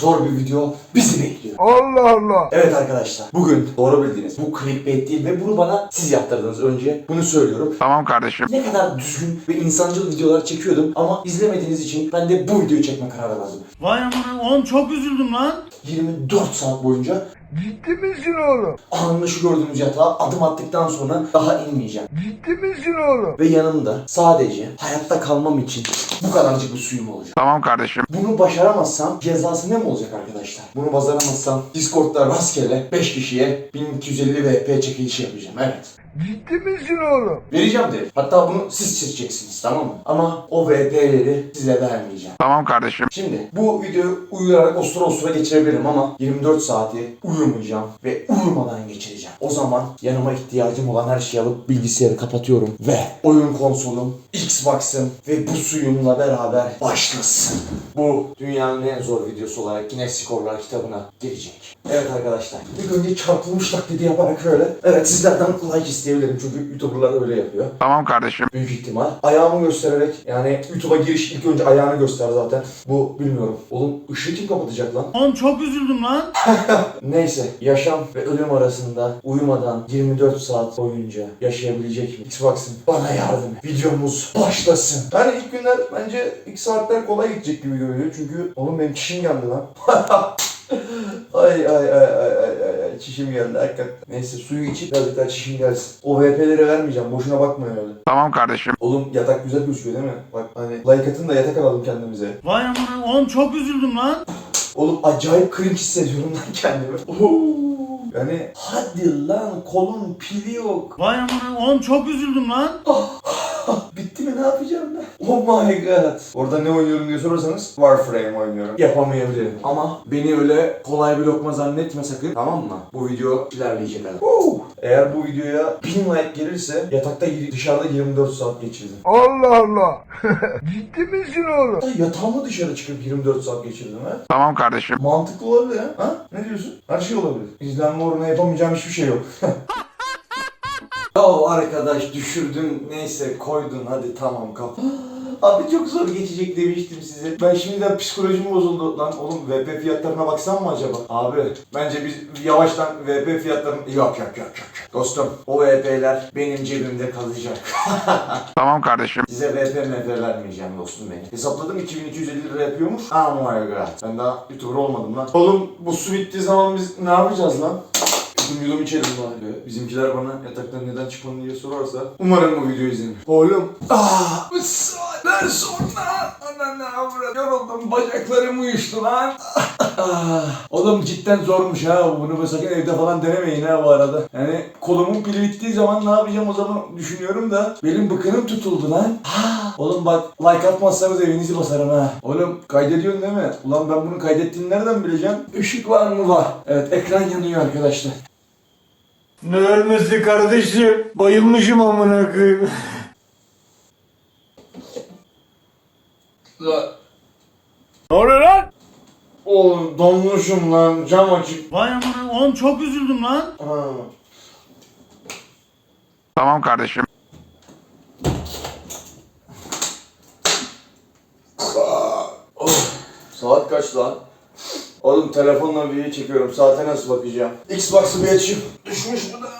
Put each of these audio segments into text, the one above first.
Zor bir video bizi bekliyor. Allah Allah. Evet arkadaşlar bugün doğru bildiğiniz bu clickbait değil ve bunu bana siz yaptırdınız önce. Bunu söylüyorum. Tamam kardeşim. Ne kadar düzgün ve insancıl videolar çekiyordum ama izlemediğiniz için ben de bu videoyu çekme kararı verdim. Vay amına oğlum çok üzüldüm lan. 24 saat boyunca Ciddi misin oğlum? anında şu gördüğünüz yatağa adım attıktan sonra daha inmeyeceğim. Ciddi misin oğlum? Ve yanımda sadece hayatta kalmam için bu kadarcık bir suyum olacak. Tamam kardeşim. Bunu başaramazsam cezası ne mi olacak arkadaşlar? Bunu başaramazsam Discord'da rastgele 5 kişiye 1250 VP çekilişi yapacağım. Evet. Ciddi misin oğlum? Vereceğim de. Hatta bunu siz seçeceksiniz tamam mı? Ama o VP'leri size vermeyeceğim. Tamam kardeşim. Şimdi bu videoyu uyuyarak ostura ostura geçirebilirim ama 24 saati uyumayacağım ve uyumadan geçireceğim. O zaman yanıma ihtiyacım olan her şeyi alıp bilgisayarı kapatıyorum ve oyun konsolum, Xbox'ım ve bu suyumla beraber başlasın. Bu dünyanın en zor videosu olarak yine skorlar kitabına girecek. Evet arkadaşlar. İlk önce çarpılmış taklidi yaparak şöyle. Evet sizlerden like isteyebilirim çünkü YouTuber'lar öyle yapıyor. Tamam kardeşim. Büyük ihtimal. Ayağımı göstererek yani YouTube'a giriş ilk önce ayağını göster zaten. Bu bilmiyorum. Oğlum ışığı kim kapatacak lan? Oğlum çok üzüldüm lan. Neyse yaşam ve ölüm arasında uyumadan 24 saat boyunca yaşayabilecek mi? Xbox'ın bana yardım et. Videomuz başlasın. Yani ilk günler bence ilk saatler kolay gidecek gibi görünüyor. Çünkü oğlum benim çişim geldi lan. ay ay ay ay ay çişim geldi hakikaten. Neyse suyu içip birazcık daha çişim gelsin. O VP'leri vermeyeceğim. Boşuna bakmayın öyle. Tamam kardeşim. Oğlum yatak güzel gözüküyor değil mi? Bak hani like atın da yatak alalım kendimize. Vay amına oğlum çok üzüldüm lan. Oğlum acayip cringe hissediyorum lan kendimi. Oo. Yani hadi lan kolun pili yok. Vay amına oğlum çok üzüldüm lan. Bitti mi ne yapacağım ben? Oh my god. Orada ne oynuyorum diye sorarsanız Warframe oynuyorum. Yapamayabilirim. Ama beni öyle kolay bir lokma zannetme sakın. Tamam mı? Bu video ilerleyecek adam. Eğer bu videoya 1000 like gelirse yatakta dışarıda 24 saat geçirdim. Allah Allah. Ciddi misin oğlum? Yatağımı dışarı çıkıp 24 saat geçirdim ha. Tamam kardeşim. Mantıklı olabilir ha? ha? Ne diyorsun? Her şey olabilir. İzlenme oranı yapamayacağım hiçbir şey yok. ya arkadaş düşürdün neyse koydun hadi tamam kap. Abi çok zor geçecek demiştim size. Ben şimdiden psikolojim bozuldu. Lan oğlum VP fiyatlarına baksam mı acaba? Abi bence biz yavaştan VP fiyatlarını... Yok yok yok yok. Dostum o VP'ler benim cebimde kalacak. Tamam kardeşim. Size VP MF vermeyeceğim dostum benim. Hesapladım 2250 lira yapıyormuş. Oh my god. Ben daha YouTuber olmadım lan. Oğlum bu su bittiği zaman biz ne yapacağız lan? Yudum yudum içelim lan. Bizimkiler bana yataktan neden çıkmadın diye sorarsa umarım bu videoyu izlenir. Oğlum. Ah, bu saatler sonra. Ana ne avrat. Yoruldum. Bacaklarım uyuştu lan. Ah, Oğlum cidden zormuş ha. Bunu böyle sakın evde falan denemeyin ha bu arada. Yani kolumun pili bittiği zaman ne yapacağım o zaman düşünüyorum da benim bıkınım tutuldu lan. Ha, Oğlum bak like atmazsanız evinizi basarım ha. Oğlum kaydediyorsun değil mi? Ulan ben bunu kaydettiğini nereden bileceğim? Işık var mı var? Evet ekran yanıyor arkadaşlar. Ne ölmesi kardeşim? Bayılmışım amına koyayım. Ne oluyor lan? Oğlum donmuşum lan cam açık. Vay amına oğlum çok üzüldüm lan. Ha. Tamam kardeşim. Saat kaç lan? Oğlum telefonla video çekiyorum. Saate nasıl bakacağım? Xbox'ı bir açayım. Düşmüş bu da.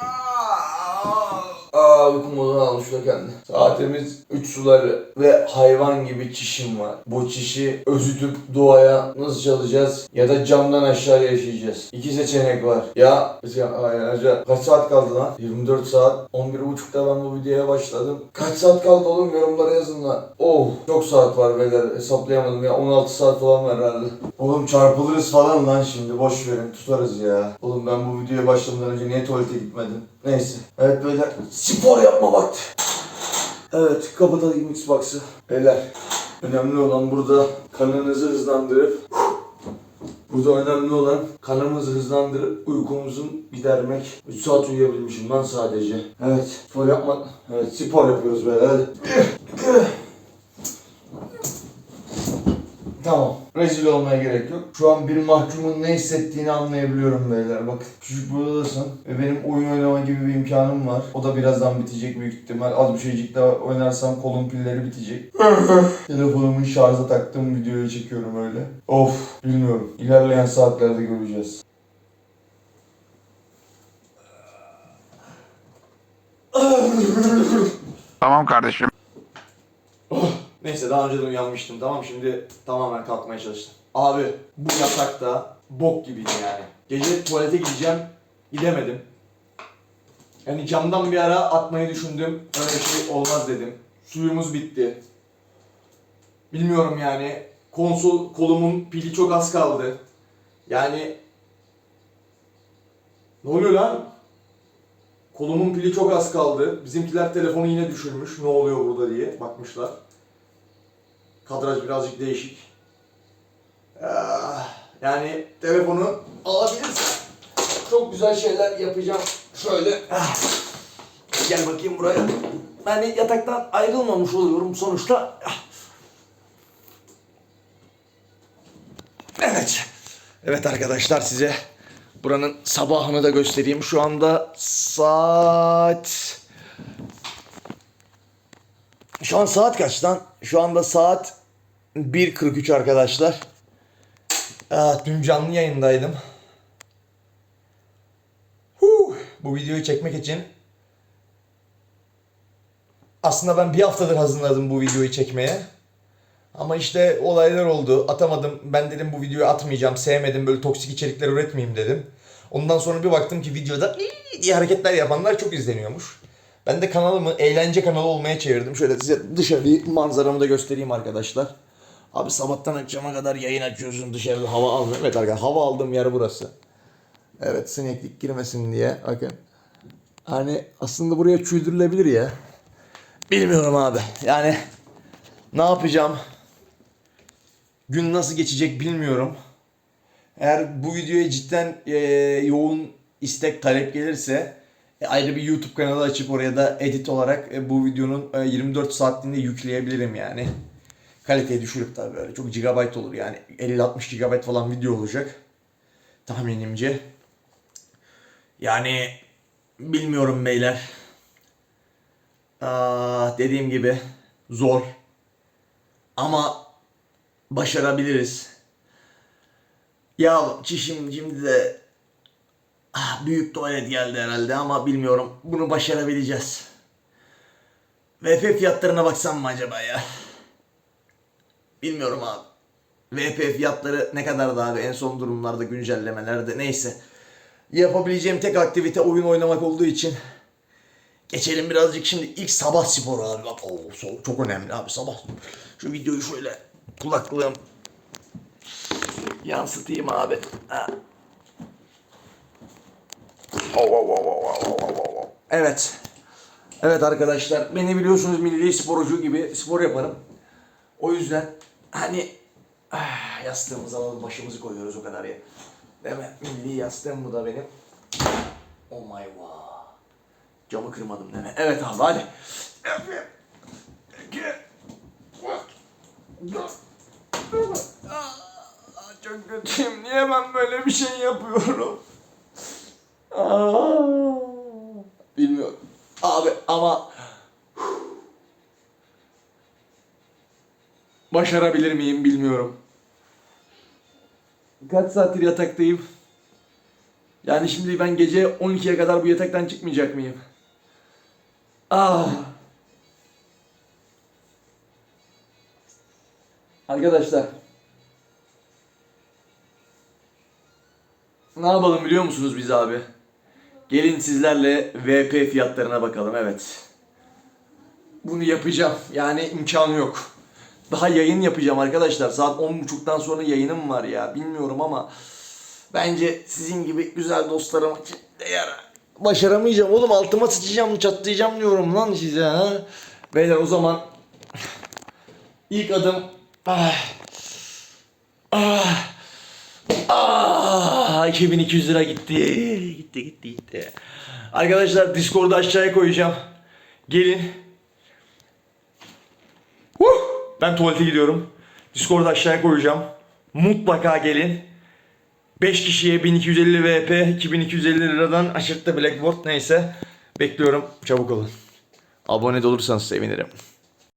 Aa uykum modunu almış da kendi. Saatimiz 3 suları ve hayvan gibi çişim var. Bu çişi özütüp doğaya nasıl çalacağız ya da camdan aşağı yaşayacağız. İki seçenek var. Ya biz ya, ay, acaba kaç saat kaldı lan? 24 saat. 11.30'da ben bu videoya başladım. Kaç saat kaldı oğlum yorumlara yazın lan. Oh çok saat var beyler hesaplayamadım ya 16 saat falan var herhalde. Oğlum çarpılırız falan lan şimdi boş verin tutarız ya. Oğlum ben bu videoya başlamadan önce niye tuvalete gitmedim? Neyse. Evet beyler spor yapma vakti. Evet kapatalım Xbox'ı. Beyler önemli olan burada kanınızı hızlandırıp Burada önemli olan kanımızı hızlandırıp uykumuzun gidermek. 3 saat uyuyabilmişim lan sadece. Evet spor yapma. Evet spor yapıyoruz beyler. Tamam. Rezil olmaya gerek yok. Şu an bir mahkumun ne hissettiğini anlayabiliyorum beyler. Bakın küçük bir odadasın ve benim oyun oynama gibi bir imkanım var. O da birazdan bitecek büyük ihtimal. Az bir şeycik daha oynarsam kolun pilleri bitecek. Telefonumun şarja taktığım videoyu çekiyorum öyle. Of bilmiyorum. İlerleyen saatlerde göreceğiz. Tamam kardeşim. Neyse daha önceden uyanmıştım tamam şimdi tamamen kalkmaya çalıştım. Abi bu yatakta bok gibiydi yani. Gece tuvalete gideceğim gidemedim. Yani camdan bir ara atmayı düşündüm. Öyle bir şey olmaz dedim. Suyumuz bitti. Bilmiyorum yani. Konsol kolumun pili çok az kaldı. Yani ne oluyor lan? Kolumun pili çok az kaldı. Bizimkiler telefonu yine düşürmüş. Ne oluyor burada diye bakmışlar. Kadraj birazcık değişik. Ah, Yani telefonu alabilirsin. Çok güzel şeyler yapacağım. Şöyle. ah. Gel bakayım buraya. Ben de yataktan ayrılmamış oluyorum sonuçta. Ah. Evet. Evet arkadaşlar size buranın sabahını da göstereyim. Şu anda saat şu an saat kaç lan? Şu anda saat 1.43 arkadaşlar. Evet, dün canlı yayındaydım. Huh, bu videoyu çekmek için aslında ben bir haftadır hazırladım bu videoyu çekmeye. Ama işte olaylar oldu. Atamadım. Ben dedim bu videoyu atmayacağım. Sevmedim. Böyle toksik içerikler üretmeyeyim dedim. Ondan sonra bir baktım ki videoda diye hareketler yapanlar çok izleniyormuş. Ben de kanalımı eğlence kanalı olmaya çevirdim. Şöyle size dışarıyı manzaramı da göstereyim arkadaşlar. Abi sabahtan akşama kadar yayın açıyorsun dışarıda hava almıyor. Evet arkadaşlar hava aldığım yer burası. Evet sineklik girmesin diye bakın. Hani aslında buraya çüldürülebilir ya. Bilmiyorum abi. Yani ne yapacağım? Gün nasıl geçecek bilmiyorum. Eğer bu videoya cidden e, yoğun istek talep gelirse ayrı bir YouTube kanalı açıp oraya da edit olarak e, bu videonun e, 24 saatliğinde yükleyebilirim yani. Kaliteyi düşürüp tabii böyle çok gigabyte olur yani 50-60 gigabyte falan video olacak tahminimce. Yani bilmiyorum beyler. Aa, dediğim gibi zor. Ama başarabiliriz. Ya çişim şimdi de büyük tuvalet geldi herhalde ama bilmiyorum. Bunu başarabileceğiz. VP fiyatlarına baksam mı acaba ya? Bilmiyorum abi. VP fiyatları ne kadar daha abi en son durumlarda güncellemelerde neyse. Yapabileceğim tek aktivite oyun oynamak olduğu için Geçelim birazcık şimdi ilk sabah sporu abi. Bak, so- çok önemli abi sabah. Şu videoyu şöyle kulaklığım yansıtayım abi. Ha. Oh, oh, oh, oh, oh, oh, oh. Evet. Evet arkadaşlar beni biliyorsunuz milli sporcu gibi spor yaparım. O yüzden hani ah, yastığımızı alalım başımızı koyuyoruz o kadar ya. Değil mi? Milli yastığım bu da benim. Oh my god. Camı kırmadım deme. Evet abi hadi. Aa, Çok kötüyüm. Niye ben böyle bir şey yapıyorum? Bilmiyorum. Abi ama başarabilir miyim bilmiyorum. Kaç saattir yataktayım? Yani şimdi ben gece 12'ye kadar bu yataktan çıkmayacak mıyım? Ah. Arkadaşlar. Ne yapalım biliyor musunuz biz abi? Gelin sizlerle VP fiyatlarına bakalım evet. Bunu yapacağım. Yani imkanı yok. Daha yayın yapacağım arkadaşlar. Saat 10.30'dan sonra yayınım var ya. Bilmiyorum ama bence sizin gibi güzel dostlarım için değer. Başaramayacağım oğlum altıma sıçacağım çatlayacağım diyorum lan size ha. Beyler o zaman ilk adım ah, ah, ah, 2200 lira gitti. Gitti gitti gitti. Arkadaşlar Discord'u aşağıya koyacağım. Gelin. Huh! Ben tuvalete gidiyorum. Discord'u aşağıya koyacağım. Mutlaka gelin. 5 kişiye 1250 VP, 2250 liradan aşırttı Blackboard neyse. Bekliyorum. Çabuk olun. Abone olursanız sevinirim.